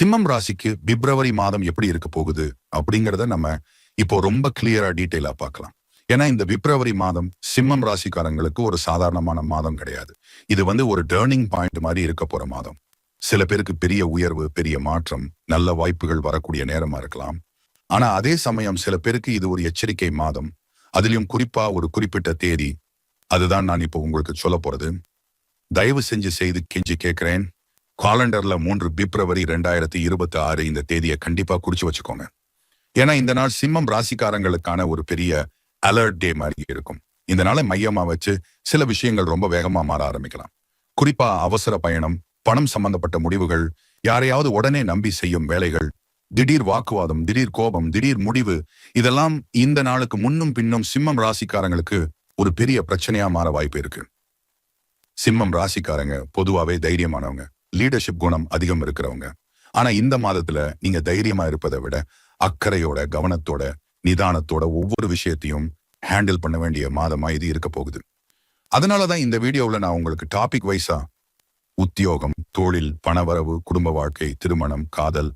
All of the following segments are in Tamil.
சிம்மம் ராசிக்கு பிப்ரவரி மாதம் எப்படி இருக்க போகுது அப்படிங்கறத நம்ம இப்போ ரொம்ப கிளியரா டீட்டெயிலா பார்க்கலாம். ஏன்னா இந்த பிப்ரவரி மாதம் சிம்மம் ராசிக்காரங்களுக்கு ஒரு சாதாரணமான மாதம் கிடையாது. இது வந்து ஒரு டேர்னிங் பாயிண்ட் மாதிரி இருக்க போற மாதம். சில பேருக்கு பெரிய உயர்வு பெரிய மாற்றம் நல்ல வாய்ப்புகள் வரக்கூடிய நேரமா இருக்கலாம். ஆனா அதே சமயம் சில பேருக்கு இது ஒரு எச்சரிக்கை மாதம். அதுலயும் குறிப்பா ஒரு குறிப்பிட்ட தேதி. அதுதான் நான் இப்போ உங்களுக்கு சொல்ல போறது. தயவு செஞ்சு செய்து கெஞ்சி கேட்கிறேன். காலண்டர்ல மூன்று பிப்ரவரி ரெண்டாயிரத்தி இருபத்தி ஆறு இந்த தேதியை கண்டிப்பா குறிச்சு வச்சுக்கோங்க. ஏன்னா இந்த நாள் சிம்மம் ராசிக்காரங்களுக்கான ஒரு பெரிய அலர்ட் டே மாதிரி இருக்கும். இந்த நாளை மையமா வச்சு சில விஷயங்கள் ரொம்ப வேகமா மாற ஆரம்பிக்கலாம். குறிப்பா அவசர பயணம் பணம் சம்பந்தப்பட்ட முடிவுகள் யாரையாவது உடனே நம்பி செய்யும் வேலைகள் திடீர் வாக்குவாதம் திடீர் கோபம் திடீர் முடிவு இதெல்லாம் இந்த நாளுக்கு முன்னும் பின்னும் சிம்மம் ராசிக்காரங்களுக்கு ஒரு பெரிய பிரச்சனையா மாற வாய்ப்பு இருக்கு. சிம்மம் ராசிக்காரங்க பொதுவாவே தைரியமானவங்க. லீடர்ஷிப் குணம் அதிகம் இருக்கிறவங்க. ஆனா இந்த மாதத்துல நீங்க தைரியமா இருப்பதை விட அக்கறையோட கவனத்தோட நிதானத்தோட ஒவ்வொரு விஷயத்தையும் ஹேண்டில் பண்ண வேண்டிய மாதமா இது இருக்க போகுது. அதனாலதான் இந்த வீடியோவில் நான் உங்களுக்கு டாபிக் வைஸா உத்தியோகம் தொழில் பணவரவு குடும்ப வாழ்க்கை திருமணம் காதல்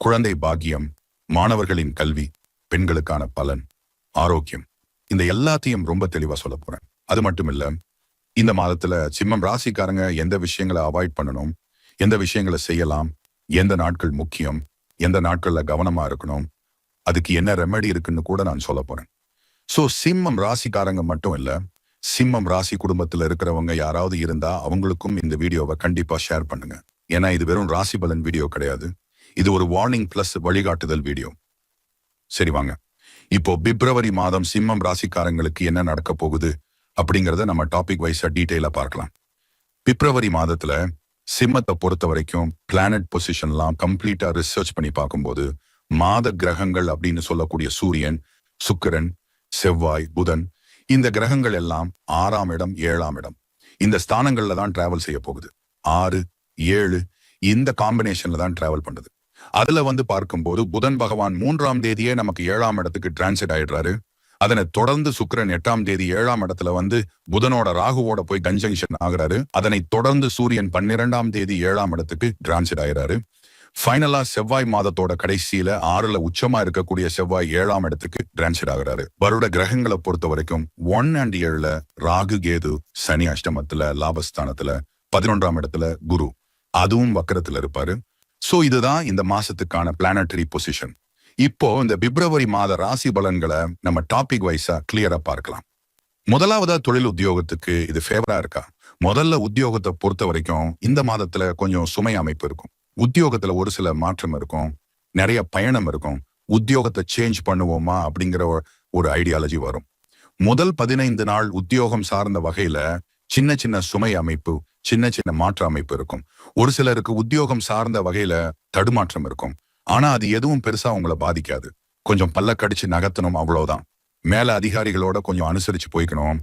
குழந்தை பாக்கியம் மாணவர்களின் கல்வி பெண்களுக்கான பலன் ஆரோக்கியம். இந்த எல்லாத்தையும் ரொம்ப தெளிவா சொல்ல போறேன். அது மட்டும் இல்ல இந்த மாதத்துல சிம்மம் ராசிக்காரங்க எந்த விஷயங்களை அவாய்ட் பண்ணணும் எந்த விஷயங்களை செய்யலாம்? எந்த நாட்கள் முக்கியம்? எந்த நாட்களில் கவனமாக இருக்கணும்? அதுக்கு என்ன ரெமெடி இருக்குன்னு கூட நான் சொல்ல போகிறேன் ஸோ சிம்மம் ராசிக்காரங்க மட்டும் இல்லை சிம்மம் ராசி குடும்பத்தில் இருக்கிறவங்க யாராவது இருந்தால் அவங்களுக்கும் இந்த வீடியோவை கண்டிப்பாக ஷேர் பண்ணுங்க. ஏன்னா இது வெறும் ராசி பலன் வீடியோ கிடையாது. இது ஒரு வார்னிங் ப்ளஸ் வழிகாட்டுதல் வீடியோ. சரி வாங்க. இப்போ பிப்ரவரி மாதம் சிம்மம் ராசிக்காரங்களுக்கு என்ன நடக்க போகுது அப்படிங்கிறத நம்ம டாபிக் வைஸாக டீட்டெயிலாக பார்க்கலாம். பிப்ரவரி மாதத்தில் சிம்மத்தை பொறுத்த வரைக்கும் பிளானட் பொசிஷன்லாம் கம்ப்ளீட்டா ரிசர்ச் பண்ணி பார்க்கும்போது மாத கிரகங்கள் அப்படின்னு சொல்லக்கூடிய சூரியன் சுக்கிரன் செவ்வாய் புதன் இந்த கிரகங்கள் எல்லாம் ஆறாம் இடம் ஏழாம் இடம். இந்த ஸ்தானங்கள்ல தான் டிராவல் செய்ய போகுது. ஆறு ஏழு இந்த காம்பினேஷன்ல தான் டிராவல் பண்ணுது அதுல வந்து பார்க்கும்போது புதன் பகவான் மூன்றாம் தேதியே நமக்கு ஏழாம் இடத்துக்கு டிரான்சிட் ஆயிடுறாரு. அதனை தொடர்ந்து சுக்கரன் எட்டாம் தேதி ஏழாம் இடத்துல வந்து புதனோட ராகுவோட போய் கன்ஜங்ஷன் ஆகுறாரு. அதனை தொடர்ந்து சூரியன் பன்னிரெண்டாம் தேதி ஏழாம் இடத்துக்கு டிரான்சிட் ஆகிறாரு ஃபைனலா செவ்வாய் மாதத்தோட கடைசியில ஆறுல உச்சமா இருக்கக்கூடிய செவ்வாய் ஏழாம் இடத்துக்கு டிரான்சிட் ஆகுறாரு. வருட கிரகங்களை பொறுத்த வரைக்கும் ஒன் அண்ட் ஏழுல ராகு கேது சனி அஷ்டமத்துல லாபஸ்தானத்துல பதினொன்றாம் இடத்துல குரு. அதுவும் வக்கரத்துல இருப்பாரு. சோ இதுதான் இந்த மாசத்துக்கான பிளானட்டரி பொசிஷன் இப்போ இந்த பிப்ரவரி மாத ராசி பலன்களை நம்ம டாபிக் வைஸா கிளியரா பார்க்கலாம். முதலாவதா தொழில் உத்தியோகத்துக்கு இது ஃபேவரா இருக்கா? முதல்ல உத்தியோகத்தை பொறுத்த வரைக்கும் இந்த மாதத்துல கொஞ்சம் சுமை அமைப்பு இருக்கும். உத்தியோகத்துல ஒரு சில மாற்றம் இருக்கும். நிறைய பயணம் இருக்கும். உத்தியோகத்தை சேஞ்ச் பண்ணுவோமா அப்படிங்கிற ஒரு- ஒரு ஐடியாலஜி வரும். முதல் பதினைந்து நாள் உத்தியோகம் சார்ந்த வகையில சின்ன சின்ன சுமை அமைப்பு சின்ன சின்ன மாற்ற அமைப்பு இருக்கும். ஒரு சிலருக்கு உத்தியோகம் சார்ந்த வகையில தடுமாற்றம் இருக்கும். ஆனா அது எதுவும் பெருசா உங்களை பாதிக்காது. கொஞ்சம் பல்ல கடிச்சு நகர்த்தணும் அவ்வளவுதான். மேல அதிகாரிகளோட கொஞ்சம் அனுசரிச்சு போய்க்கணும்.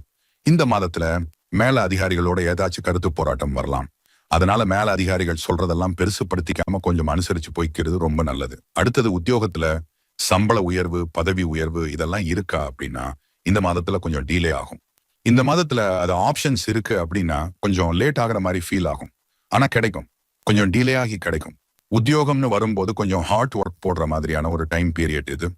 இந்த மாதத்துல மேல அதிகாரிகளோட ஏதாச்சும் கருத்து போராட்டம் வரலாம். அதனால மேல அதிகாரிகள் சொல்றதெல்லாம் பெருசுப்படுத்திக்காம கொஞ்சம் அனுசரிச்சு போய்க்கிறது ரொம்ப நல்லது. அடுத்தது உத்தியோகத்துல சம்பள உயர்வு பதவி உயர்வு இதெல்லாம் இருக்கா அப்படின்னா இந்த மாதத்துல கொஞ்சம் டீலே ஆகும். இந்த மாதத்துல அது ஆப்ஷன்ஸ் இருக்கு அப்படின்னா கொஞ்சம் லேட் ஆகுற மாதிரி ஃபீல் ஆகும். ஆனா கிடைக்கும். கொஞ்சம் டிலே ஆகி கிடைக்கும். உத்தியோகம்னு வரும்போது கொஞ்சம் ஹார்ட் ஒர்க் போடுற மாதிரியான ஒரு டைம் பீரியட் இது.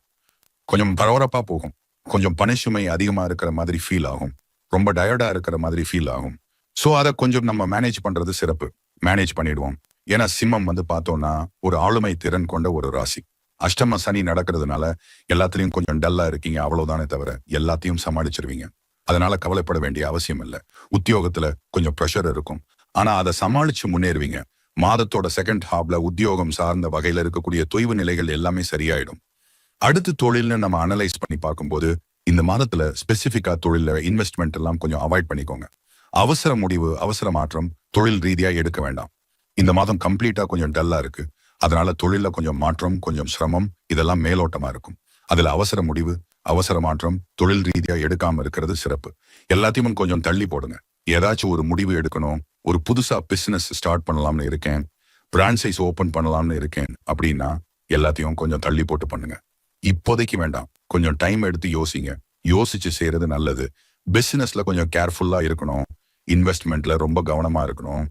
கொஞ்சம் பரபரப்பாக போகும். கொஞ்சம் பணிசுமை அதிகமாக இருக்கிற மாதிரி ஃபீல் ஆகும். ரொம்ப டயர்டாக இருக்கிற மாதிரி ஃபீல் ஆகும். ஸோ அதை கொஞ்சம் நம்ம மேனேஜ் பண்ணுறது சிறப்பு. மேனேஜ் பண்ணிடுவோம். ஏன்னா சிம்மம் வந்து பார்த்தோம்னா ஒரு ஆளுமை திறன் கொண்ட ஒரு ராசி. அஷ்டம சனி நடக்கிறதுனால எல்லாத்துலேயும் கொஞ்சம் டல்லாக இருக்கீங்க. அவ்வளோதானே தவிர எல்லாத்தையும் சமாளிச்சிருவீங்க. அதனால கவலைப்பட வேண்டிய அவசியம் இல்லை. உத்தியோகத்தில் கொஞ்சம் ப்ரெஷர் இருக்கும். ஆனால் அதை சமாளித்து முன்னேறுவீங்க. மாதத்தோட செகண்ட் ஹாப்ல உத்தியோகம் சார்ந்த வகையில இருக்கக்கூடிய தொய்வு நிலைகள் எல்லாமே சரியாயிடும். அடுத்து தொழில்னு நம்ம அனலைஸ் பண்ணி பார்க்கும்போது இந்த மாதத்துல ஸ்பெசிபிக்கா தொழில இன்வெஸ்ட்மெண்ட் எல்லாம் கொஞ்சம் அவாய்ட் பண்ணிக்கோங்க. அவசர முடிவு அவசர மாற்றம் தொழில் ரீதியா எடுக்க வேண்டாம். இந்த மாதம் கம்ப்ளீட்டா கொஞ்சம் டல்லா இருக்கு. அதனால தொழில கொஞ்சம் மாற்றம் கொஞ்சம் சிரமம் இதெல்லாம் மேலோட்டமா இருக்கும். அதுல அவசர முடிவு அவசர மாற்றம் தொழில் ரீதியா எடுக்காம இருக்கிறது சிறப்பு. எல்லாத்தையும் கொஞ்சம் தள்ளி போடுங்க. ஏதாச்சும் ஒரு முடிவு எடுக்கணும் ஒரு புதுசா பிசினஸ் ஸ்டார்ட் பண்ணலாம்னு இருக்கேன். பிரான்சைஸ் ஓபன் பண்ணலாம்னு இருக்கேன். அப்படின்னா எல்லாத்தையும் கொஞ்சம் தள்ளி போட்டு பண்ணுங்க. இப்போதைக்கு வேண்டாம். கொஞ்சம் டைம் எடுத்து யோசிங்க. யோசிச்சு செய்யறது நல்லது. பிசினஸ்ல கொஞ்சம் கேர்ஃபுல்லா இருக்கணும். இன்வெஸ்ட்மெண்ட்ல ரொம்ப கவனமா இருக்கணும்.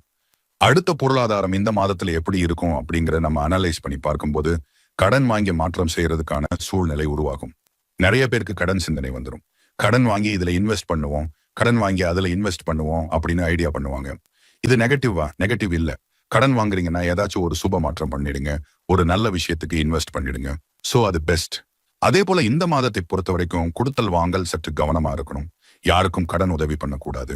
அடுத்த பொருளாதாரம் இந்த மாதத்துல எப்படி இருக்கும் அப்படிங்கிற நம்ம அனலைஸ் பண்ணி பார்க்கும்போது கடன் வாங்கி மாற்றம் செய்யறதுக்கான சூழ்நிலை உருவாகும். நிறைய பேருக்கு கடன் சிந்தனை வந்துடும் கடன் வாங்கி இதுல இன்வெஸ்ட் பண்ணுவோம். கடன் வாங்கி அதுல இன்வெஸ்ட் பண்ணுவோம் அப்படின்னு ஐடியா பண்ணுவாங்க. இது நெகட்டிவா நெகட்டிவ் இல்ல. கடன் வாங்குறீங்கன்னா ஏதாச்சும் ஒரு சுப மாற்றம் பண்ணிடுங்க. ஒரு நல்ல விஷயத்துக்கு இன்வெஸ்ட் பண்ணிடுங்க. சோ அது பெஸ்ட் அதே போல இந்த மாதத்தை பொறுத்த வரைக்கும் கொடுத்தல் வாங்கல் சற்று கவனமா இருக்கணும். யாருக்கும் கடன் உதவி பண்ணக்கூடாது.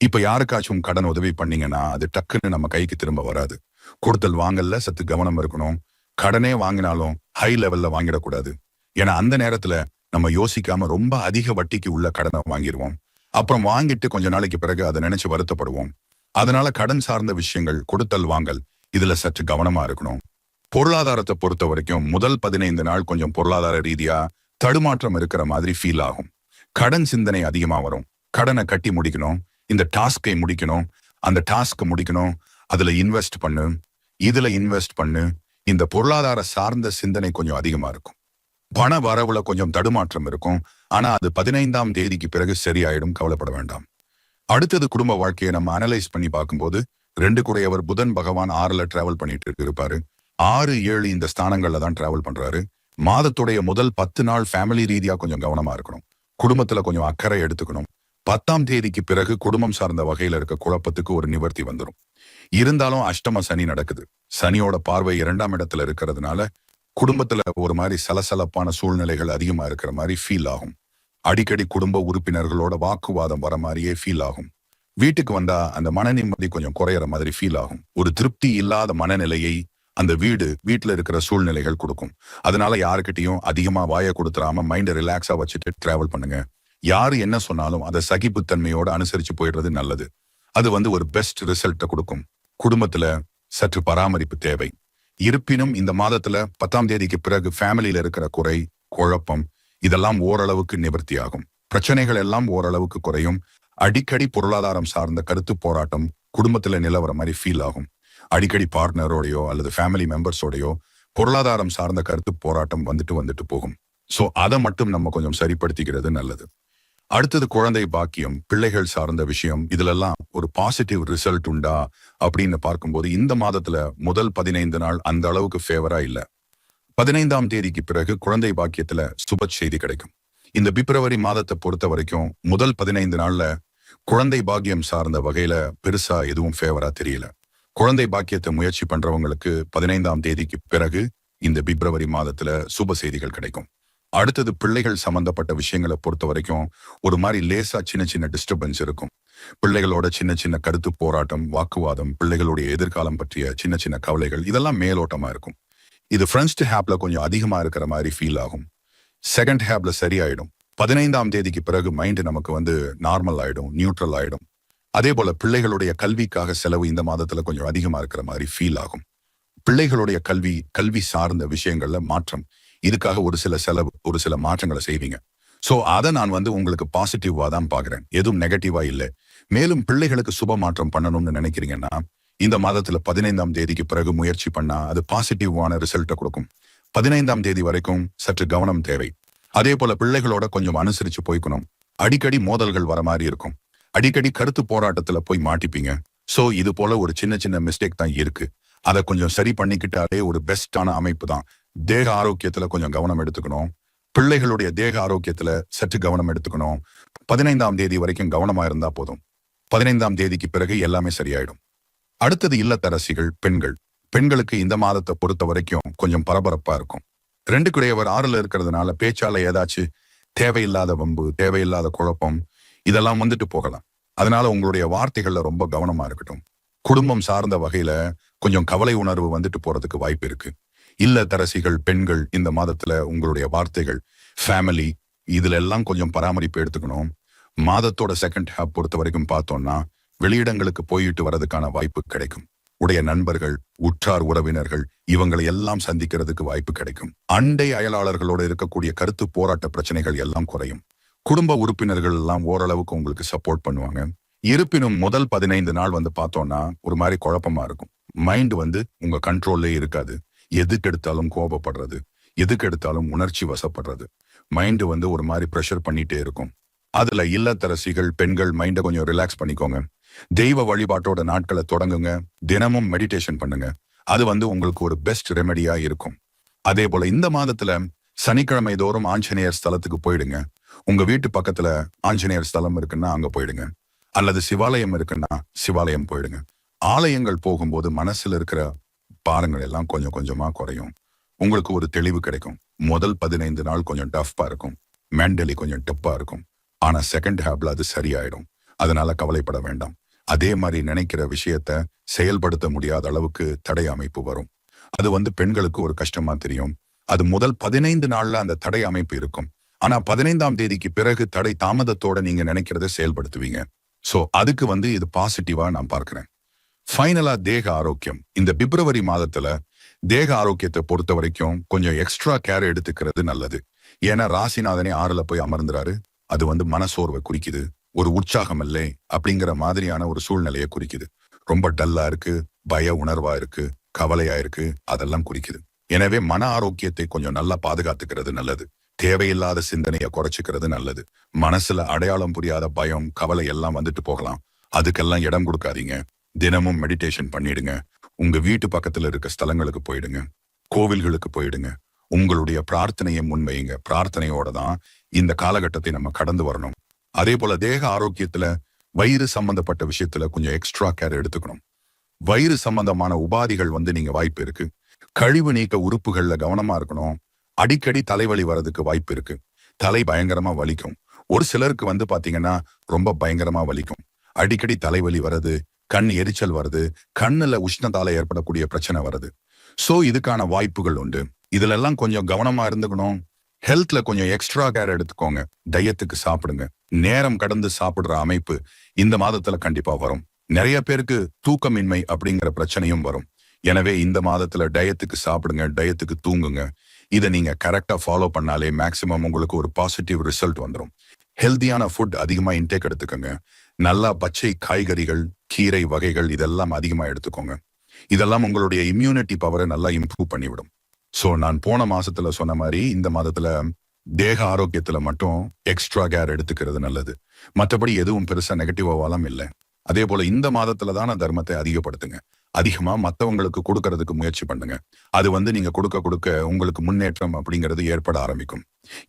இப்ப யாருக்காச்சும் கடன் உதவி பண்ணீங்கன்னா அது டக்குன்னு நம்ம கைக்கு திரும்ப வராது. கொடுத்தல் வாங்கல்ல சற்று கவனம் இருக்கணும். கடனே வாங்கினாலும் ஹை லெவல்ல வாங்கிடக்கூடாது. ஏன்னா அந்த நேரத்துல நம்ம யோசிக்காம ரொம்ப அதிக வட்டிக்கு உள்ள கடனை வாங்கிடுவோம். அப்புறம் வாங்கிட்டு கொஞ்ச நாளைக்கு பிறகு அதை நினைச்சு வருத்தப்படுவோம். அதனால கடன் சார்ந்த விஷயங்கள் கொடுத்தல் வாங்கல் இதுல சற்று கவனமா இருக்கணும். பொருளாதாரத்தை பொறுத்த வரைக்கும் முதல் பதினைந்து நாள் கொஞ்சம் பொருளாதார ரீதியா தடுமாற்றம் இருக்கிற மாதிரி ஃபீல் ஆகும். கடன் சிந்தனை அதிகமா வரும். கடனை கட்டி முடிக்கணும். இந்த டாஸ்கை முடிக்கணும். அந்த டாஸ்க் முடிக்கணும். அதுல இன்வெஸ்ட் பண்ணு. இதுல இன்வெஸ்ட் பண்ணு. இந்த பொருளாதார சார்ந்த சிந்தனை கொஞ்சம் அதிகமா இருக்கும். பண வரவுல கொஞ்சம் தடுமாற்றம் இருக்கும். ஆனா அது பதினைந்தாம் தேதிக்கு பிறகு சரியாயிடும். கவலைப்பட வேண்டாம். அடுத்தது குடும்ப வாழ்க்கையை நம்ம அனலைஸ் பண்ணி பார்க்கும்போது ரெண்டு கூடையவர் புதன் பகவான் ஆறுல டிராவல் பண்ணிட்டு இருப்பாரு. ஆறு ஏழு இந்த ஸ்தானங்கள்ல தான் டிராவல் பண்றாரு. மாதத்துடைய முதல் பத்து நாள் ஃபேமிலி ரீதியா கொஞ்சம் கவனமா இருக்கணும். குடும்பத்துல கொஞ்சம் அக்கறை எடுத்துக்கணும். பத்தாம் தேதிக்கு பிறகு குடும்பம் சார்ந்த வகையில இருக்க குழப்பத்துக்கு ஒரு நிவர்த்தி வந்துடும் இருந்தாலும் அஷ்டம சனி நடக்குது. சனியோட பார்வை இரண்டாம் இடத்துல இருக்கிறதுனால குடும்பத்துல ஒரு மாதிரி சலசலப்பான சூழ்நிலைகள் அதிகமா இருக்கிற மாதிரி ஃபீல் ஆகும். அடிக்கடி குடும்ப உறுப்பினர்களோட வாக்குவாதம் வர மாதிரியே ஃபீல் ஆகும். வீட்டுக்கு வந்தா அந்த மன நிம்மதி கொஞ்சம் குறையற மாதிரி ஃபீல் ஆகும். ஒரு திருப்தி இல்லாத மனநிலையை அந்த வீடு வீட்டுல இருக்கிற சூழ்நிலைகள் கொடுக்கும். அதனால யாருக்கிட்டையும் அதிகமா வாயை கொடுத்துறாம மைண்டை ரிலாக்ஸா வச்சுட்டு டிராவல் பண்ணுங்க. யாரு என்ன சொன்னாலும் அதை சகிப்புத்தன்மையோட அனுசரிச்சு போயிடுறது நல்லது. அது வந்து ஒரு பெஸ்ட் ரிசல்ட்டை கொடுக்கும். குடும்பத்துல சற்று பராமரிப்பு தேவை. இருப்பினும் இந்த மாதத்துல பத்தாம் தேதிக்கு பிறகு ஃபேமிலியில இருக்கிற குறை குழப்பம் இதெல்லாம் ஓரளவுக்கு நிவர்த்தியாகும். பிரச்சனைகள் எல்லாம் ஓரளவுக்கு குறையும். அடிக்கடி பொருளாதாரம் சார்ந்த கருத்து போராட்டம் குடும்பத்துல நிலவர மாதிரி ஃபீல் ஆகும். அடிக்கடி பார்ட்னரோடையோ அல்லது ஃபேமிலி மெம்பர்ஸோடையோ பொருளாதாரம் சார்ந்த கருத்து போராட்டம் வந்துட்டு வந்துட்டு போகும். சோ அதை மட்டும் நம்ம கொஞ்சம் சரிப்படுத்திக்கிறது நல்லது. அடுத்தது குழந்தை பாக்கியம் பிள்ளைகள் சார்ந்த விஷயம் இதுலெல்லாம் ஒரு பாசிட்டிவ் ரிசல்ட் உண்டா அப்படின்னு பார்க்கும்போது இந்த மாதத்துல முதல் பதினைந்து நாள் அந்த அளவுக்கு ஃபேவரா இல்ல. பதினைந்தாம் தேதிக்கு பிறகு குழந்தை பாக்கியத்துல சுப செய்தி கிடைக்கும். இந்த பிப்ரவரி மாதத்தை பொறுத்த வரைக்கும் முதல் பதினைந்து நாள்ல குழந்தை பாக்கியம் சார்ந்த வகையில பெருசா எதுவும் ஃபேவரா தெரியல. குழந்தை பாக்கியத்தை முயற்சி பண்றவங்களுக்கு பதினைந்தாம் தேதிக்கு பிறகு இந்த பிப்ரவரி மாதத்துல சுப செய்திகள் கிடைக்கும். அடுத்தது பிள்ளைகள் சம்பந்தப்பட்ட விஷயங்களை பொறுத்த வரைக்கும் ஒரு மாதிரி லேசா சின்ன சின்ன டிஸ்டர்பன்ஸ் இருக்கும். பிள்ளைகளோட சின்ன சின்ன கருத்து போராட்டம் வாக்குவாதம் பிள்ளைகளுடைய எதிர்காலம் பற்றிய சின்ன சின்ன கவலைகள் இதெல்லாம் மேலோட்டமா இருக்கும். இது ஃப்ரெஞ்ச் ஹேப்ல கொஞ்சம் அதிகமா இருக்கிற மாதிரி ஃபீல் ஆகும். செகண்ட் ஹேப்ல சரியாயிடும். பதினைந்தாம் தேதிக்கு பிறகு மைண்ட் நமக்கு வந்து நார்மல் ஆயிடும் நியூட்ரல் ஆயிடும். அதே போல பிள்ளைகளுடைய கல்விக்காக செலவு இந்த மாதத்துல கொஞ்சம் அதிகமா இருக்கிற மாதிரி ஃபீல் ஆகும். பிள்ளைகளுடைய கல்வி கல்வி சார்ந்த விஷயங்கள்ல மாற்றம். இதுக்காக ஒரு சில செலவு ஒரு சில மாற்றங்களை செய்வீங்க. சோ அதை நான் வந்து உங்களுக்கு பாசிட்டிவாக தான் பாக்குறேன் எதுவும் நெகட்டிவா இல்ல. மேலும் பிள்ளைகளுக்கு சுப மாற்றம் பண்ணணும்னு நினைக்கிறீங்கன்னா இந்த மாதத்துல பதினைந்தாம் தேதிக்கு பிறகு முயற்சி பண்ணா அது பாசிட்டிவான ரிசல்ட்டை கொடுக்கும். பதினைந்தாம் தேதி வரைக்கும் சற்று கவனம் தேவை. அதே போல பிள்ளைகளோட கொஞ்சம் அனுசரிச்சு போய்க்கணும். அடிக்கடி மோதல்கள் வர மாதிரி இருக்கும். அடிக்கடி கருத்து போராட்டத்துல போய் மாட்டிப்பீங்க. சோ இது போல ஒரு சின்ன சின்ன மிஸ்டேக் தான் இருக்கு. அதை கொஞ்சம் சரி பண்ணிக்கிட்டாலே ஒரு பெஸ்டான அமைப்பு தான். தேக ஆரோக்கியத்துல கொஞ்சம் கவனம் எடுத்துக்கணும். பிள்ளைகளுடைய தேக ஆரோக்கியத்துல சற்று கவனம் எடுத்துக்கணும். பதினைந்தாம் தேதி வரைக்கும் கவனமா இருந்தா போதும். பதினைந்தாம் தேதிக்கு பிறகு எல்லாமே சரியாயிடும். அடுத்தது இல்லத்தரசிகள் பெண்கள். பெண்களுக்கு இந்த மாதத்தை பொறுத்த வரைக்கும் கொஞ்சம் பரபரப்பா இருக்கும். ரெண்டு குடையவர் ஆறுல இருக்கிறதுனால பேச்சால ஏதாச்சும் தேவையில்லாத வம்பு தேவையில்லாத குழப்பம் இதெல்லாம் வந்துட்டு போகலாம். அதனால உங்களுடைய வார்த்தைகள்ல ரொம்ப கவனமா இருக்கட்டும். குடும்பம் சார்ந்த வகையில கொஞ்சம் கவலை உணர்வு வந்துட்டு போறதுக்கு வாய்ப்பு இருக்கு. இல்லத்தரசிகள் பெண்கள் இந்த மாதத்துல உங்களுடைய வார்த்தைகள் ஃபேமிலி இதுல எல்லாம் கொஞ்சம் பராமரிப்பு எடுத்துக்கணும். மாதத்தோட செகண்ட் ஹாப் பொறுத்த வரைக்கும் பார்த்தோம்னா வெளியிடங்களுக்கு போயிட்டு வரதுக்கான வாய்ப்பு கிடைக்கும். உடைய நண்பர்கள் உற்றார் உறவினர்கள் இவங்களை எல்லாம் சந்திக்கிறதுக்கு வாய்ப்பு கிடைக்கும். அண்டை அயலாளர்களோட இருக்கக்கூடிய கருத்து போராட்ட பிரச்சனைகள் எல்லாம் குறையும். குடும்ப உறுப்பினர்கள் எல்லாம் ஓரளவுக்கு உங்களுக்கு சப்போர்ட் பண்ணுவாங்க. இருப்பினும் முதல் பதினைந்து நாள் வந்து பார்த்தோம்னா ஒரு மாதிரி குழப்பமா இருக்கும். மைண்ட் வந்து உங்க கண்ட்ரோல்லே இருக்காது. எதுக்கு எடுத்தாலும் கோபப்படுறது. எதுக்கு எடுத்தாலும் உணர்ச்சி வசப்படுறது. மைண்ட் வந்து ஒரு மாதிரி ப்ரெஷர் பண்ணிட்டே இருக்கும். அதுல இல்லத்தரசிகள் பெண்கள் மைண்டை கொஞ்சம் ரிலாக்ஸ் பண்ணிக்கோங்க. தெய்வ வழிபாட்டோட நாட்களை தொடங்குங்க. தினமும் மெடிடேஷன் பண்ணுங்க. அது வந்து உங்களுக்கு ஒரு பெஸ்ட் ரெமெடியா இருக்கும். அதே போல இந்த மாதத்துல சனிக்கிழமை தோறும் ஆஞ்சநேயர் ஸ்தலத்துக்கு போயிடுங்க. உங்க வீட்டு பக்கத்துல ஆஞ்சநேயர் ஸ்தலம் இருக்குன்னா அங்க போயிடுங்க. அல்லது சிவாலயம் இருக்குன்னா சிவாலயம் போயிடுங்க. ஆலயங்கள் போகும்போது மனசுல இருக்கிற பாரங்கள் எல்லாம் கொஞ்சம் கொஞ்சமா குறையும். உங்களுக்கு ஒரு தெளிவு கிடைக்கும். முதல் பதினைந்து நாள் கொஞ்சம் டஃப்பா இருக்கும். மென்டலி கொஞ்சம் டெப்பா இருக்கும். ஆனா செகண்ட் ஹேப்ல அது சரியாயிடும். அதனால கவலைப்பட வேண்டாம். அதே மாதிரி நினைக்கிற விஷயத்த செயல்படுத்த முடியாத அளவுக்கு தடை அமைப்பு வரும். அது வந்து பெண்களுக்கு ஒரு கஷ்டமா தெரியும். அது முதல் பதினைந்து நாள்ல அந்த தடை அமைப்பு இருக்கும். ஆனா பதினைந்தாம் தேதிக்கு பிறகு தடை தாமதத்தோட நீங்க நினைக்கிறத செயல்படுத்துவீங்க. சோ அதுக்கு வந்து இது பாசிட்டிவா நான் பார்க்கிறேன். ஃபைனலா தேக ஆரோக்கியம். இந்த பிப்ரவரி மாதத்துல தேக ஆரோக்கியத்தை பொறுத்த வரைக்கும் கொஞ்சம் எக்ஸ்ட்ரா கேர் எடுத்துக்கிறது நல்லது. ஏன்னா ராசிநாதனே ஆறுல போய் அமர்ந்துறாரு. அது வந்து மனசோர்வை குறிக்குது. ஒரு உற்சாகம் இல்லை அப்படிங்கிற மாதிரியான ஒரு சூழ்நிலையை குறிக்குது. ரொம்ப டல்லா இருக்கு பய உணர்வா இருக்கு கவலையா இருக்கு அதெல்லாம் குறிக்குது. எனவே மன ஆரோக்கியத்தை கொஞ்சம் நல்லா பாதுகாத்துக்கிறது நல்லது. தேவையில்லாத சிந்தனையை குறைச்சிக்கிறது நல்லது. மனசுல அடையாளம் புரியாத பயம் கவலை எல்லாம் வந்துட்டு போகலாம். அதுக்கெல்லாம் இடம் கொடுக்காதீங்க. தினமும் மெடிடேஷன் பண்ணிடுங்க. உங்க வீட்டு பக்கத்துல இருக்க ஸ்தலங்களுக்கு போயிடுங்க. கோவில்களுக்கு போயிடுங்க. உங்களுடைய பிரார்த்தனையை முன்வையுங்க. பிரார்த்தனையோட தான் இந்த காலகட்டத்தை நம்ம கடந்து வரணும். அதே போல தேக ஆரோக்கியத்துல வயிறு சம்பந்தப்பட்ட விஷயத்துல கொஞ்சம் எக்ஸ்ட்ரா கேர் எடுத்துக்கணும். வயிறு சம்பந்தமான உபாதிகள் வந்து நீங்க வாய்ப்பு இருக்கு. கழிவு நீக்க உறுப்புகள்ல கவனமா இருக்கணும். அடிக்கடி தலைவலி வர்றதுக்கு வாய்ப்பு இருக்கு. தலை பயங்கரமா வலிக்கும். ஒரு சிலருக்கு வந்து பாத்தீங்கன்னா ரொம்ப பயங்கரமா வலிக்கும். அடிக்கடி தலைவலி வருது கண் எரிச்சல் வருது கண்ணுல உஷ்ணத்தால ஏற்படக்கூடிய பிரச்சனை வருது சோ இதுக்கான வாய்ப்புகள் உண்டு. இதுல எல்லாம் கொஞ்சம் கவனமா இருந்துக்கணும். ஹெல்த்ல கொஞ்சம் எக்ஸ்ட்ரா கேர் எடுத்துக்கோங்க. டயத்துக்கு சாப்பிடுங்க. நேரம் கடந்து சாப்பிடுற அமைப்பு இந்த மாதத்துல கண்டிப்பா வரும். நிறைய பேருக்கு தூக்கமின்மை அப்படிங்கிற பிரச்சனையும் வரும். எனவே இந்த மாதத்துல டயத்துக்கு சாப்பிடுங்க டயத்துக்கு தூங்குங்க. இதை நீங்க கரெக்டா ஃபாலோ பண்ணாலே மேக்சிமம் உங்களுக்கு ஒரு பாசிட்டிவ் ரிசல்ட் வந்துடும் ஹெல்தியான ஃபுட் அதிகமா இன்டேக் எடுத்துக்கோங்க. நல்லா பச்சை காய்கறிகள் கீரை வகைகள் இதெல்லாம் அதிகமா எடுத்துக்கோங்க. இதெல்லாம் உங்களுடைய இம்யூனிட்டி பவரை நல்லா இம்ப்ரூவ் பண்ணிவிடும். சோ நான் போன மாசத்துல சொன்ன மாதிரி இந்த மாதத்துல தேக ஆரோக்கியத்துல மட்டும் எக்ஸ்ட்ரா கேர் எடுத்துக்கிறது நல்லது. மற்றபடி எதுவும் பெருசா நெகட்டிவாவாலாம் இல்லை. அதே போல இந்த மாதத்துல தான் தர்மத்தை அதிகப்படுத்துங்க. அதிகமா மத்தவங்களுக்கு கொடுக்கறதுக்கு முயற்சி பண்ணுங்க. அது வந்து நீங்க கொடுக்க கொடுக்க உங்களுக்கு முன்னேற்றம் அப்படிங்கிறது ஏற்பட ஆரம்பிக்கும்.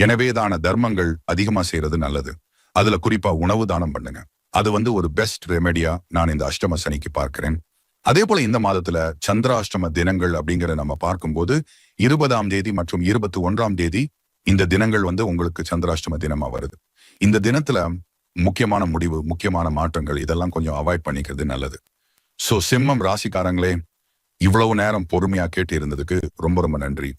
எனவே தான தர்மங்கள் அதிகமா செய்யறது நல்லது. அதுல குறிப்பா உணவு தானம் பண்ணுங்க. அது வந்து ஒரு பெஸ்ட் ரெமெடியா நான் இந்த அஷ்டம சனிக்கு பார்க்கிறேன். அதே போல இந்த மாதத்துல சந்திராஷ்டம தினங்கள் அப்படிங்கிற நம்ம பார்க்கும்போது இருபதாம் தேதி மற்றும் இருபத்தி ஒன்றாம் தேதி இந்த தினங்கள் வந்து உங்களுக்கு சந்திராஷ்டம தினமா வருது. இந்த தினத்துல முக்கியமான முடிவு முக்கியமான மாற்றங்கள் இதெல்லாம் கொஞ்சம் அவாய்ட் பண்ணிக்கிறது நல்லது. சோ சிம்மம் ராசிக்காரங்களே இவ்வளவு நேரம் பொறுமையா கேட்டு இருந்ததுக்கு ரொம்ப ரொம்ப நன்றி.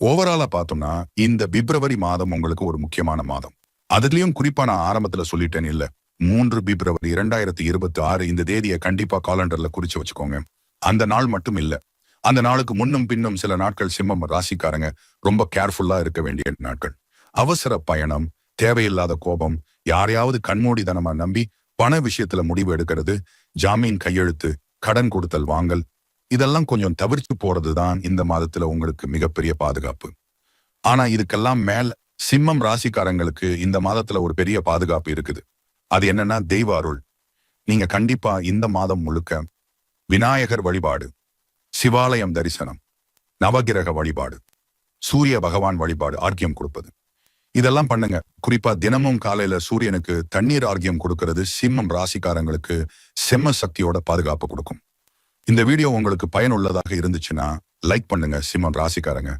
ஓவராலா பார்த்தோம்னா இந்த பிப்ரவரி மாதம் உங்களுக்கு ஒரு முக்கியமான மாதம். அதுலயும் குறிப்பா நான் ஆரம்பத்துல சொல்லிட்டேன் இல்ல. மூன்று பிப்ரவரி இரண்டாயிரத்தி இருபத்தி ஆறு இந்த தேதியை கண்டிப்பா காலண்டர்ல குறிச்சு வச்சுக்கோங்க. அந்த நாள் மட்டும் இல்ல. அந்த நாளுக்கு முன்னும் பின்னும் சில நாட்கள் சிம்மம் ராசிக்காரங்க ரொம்ப கேர்ஃபுல்லா இருக்க வேண்டிய நாட்கள். அவசர பயணம் தேவையில்லாத கோபம் யாரையாவது கண்மூடித்தனமா நம்பி பண விஷயத்துல முடிவு எடுக்கிறது ஜாமீன் கையெழுத்து கடன் கொடுத்தல் வாங்கல் இதெல்லாம் கொஞ்சம் தவிர்த்து போறதுதான் இந்த மாதத்துல உங்களுக்கு மிகப்பெரிய பாதுகாப்பு. ஆனா இதுக்கெல்லாம் மேல் சிம்மம் ராசிக்காரங்களுக்கு இந்த மாதத்துல ஒரு பெரிய பாதுகாப்பு இருக்குது. அது என்னன்னா தெய்வ அருள். நீங்க கண்டிப்பா இந்த மாதம் முழுக்க விநாயகர் வழிபாடு சிவாலயம் தரிசனம் நவகிரக வழிபாடு சூரிய பகவான் வழிபாடு ஆர்க்கியம் கொடுப்பது. இதெல்லாம் பண்ணுங்க. குறிப்பா தினமும் காலையில சூரியனுக்கு தண்ணீர் ஆர்க்கியம் கொடுக்கறது சிம்மம் ராசிக்காரங்களுக்கு செம்ம சக்தியோட பாதுகாப்பு கொடுக்கும். இந்த வீடியோ உங்களுக்கு பயனுள்ளதாக இருந்துச்சுன்னா லைக் பண்ணுங்க சிம்மம் ராசிக்காரங்க.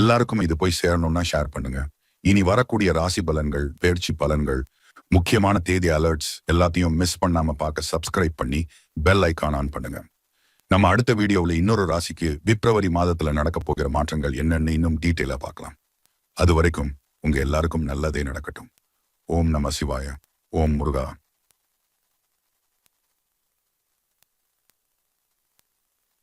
எல்லாருக்கும் இது போய் சேரணும்னா ஷேர் பண்ணுங்க. இனி வரக்கூடிய ராசி பலன்கள் பயிற்சி பலன்கள் முக்கியமான தேதி அலர்ட்ஸ் எல்லாத்தையும் மிஸ் பண்ணாம பார்க்க சப்ஸ்கிரைப் பண்ணி பெல் ஐக்கான் ஆன் பண்ணுங்க. நம்ம அடுத்த வீடியோவில் இன்னொரு ராசிக்கு பிப்ரவரி மாதத்துல நடக்க போகிற மாற்றங்கள் என்னன்னு இன்னும் டீட்டெயிலா பார்க்கலாம். அது வரைக்கும் உங்க எல்லாருக்கும் நல்லதே நடக்கட்டும். ஓம் நம சிவாய. ஓம் முருகா.